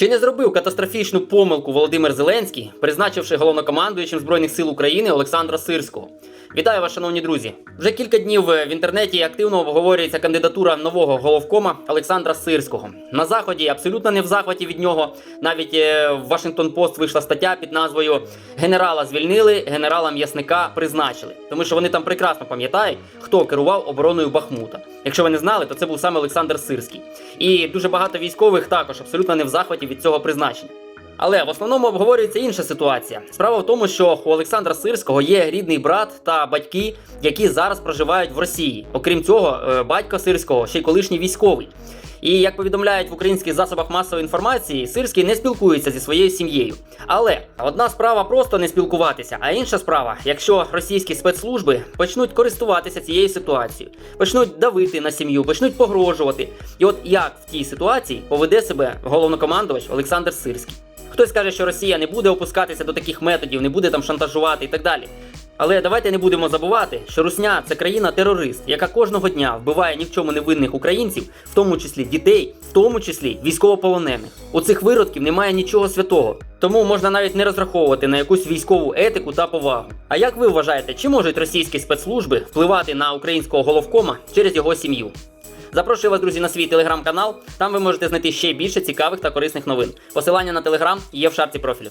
Чи не зробив катастрофічну помилку Володимир Зеленський, призначивши головнокомандуючим Збройних сил України Олександра Сирського? Вітаю вас, шановні друзі. Вже кілька днів е, в інтернеті активно обговорюється кандидатура нового головкома Олександра Сирського. На заході абсолютно не в захваті від нього. Навіть е, в Вашингтон Пост вийшла стаття під назвою Генерала звільнили, генерала м'ясника призначили. Тому що вони там прекрасно пам'ятають, хто керував обороною Бахмута. Якщо ви не знали, то це був саме Олександр Сирський. І дуже багато військових також абсолютно не в захваті від цього призначення. Але в основному обговорюється інша ситуація. Справа в тому, що у Олександра Сирського є рідний брат та батьки, які зараз проживають в Росії. Окрім цього, е, батько Сирського ще й колишній військовий. І як повідомляють в українських засобах масової інформації, Сирський не спілкується зі своєю сім'єю. Але одна справа просто не спілкуватися, а інша справа, якщо російські спецслужби почнуть користуватися цією ситуацією, почнуть давити на сім'ю, почнуть погрожувати. І от як в тій ситуації поведе себе головнокомандувач Олександр Сирський. Хтось каже, що Росія не буде опускатися до таких методів, не буде там шантажувати і так далі. Але давайте не будемо забувати, що Русня це країна-терорист, яка кожного дня вбиває ні в чому невинних українців, в тому числі дітей, в тому числі військовополонених. У цих виродків немає нічого святого, тому можна навіть не розраховувати на якусь військову етику та повагу. А як ви вважаєте, чи можуть російські спецслужби впливати на українського головкома через його сім'ю? Запрошую вас, друзі, на свій телеграм-канал. Там ви можете знайти ще більше цікавих та корисних новин. Посилання на телеграм є в шарті профілю.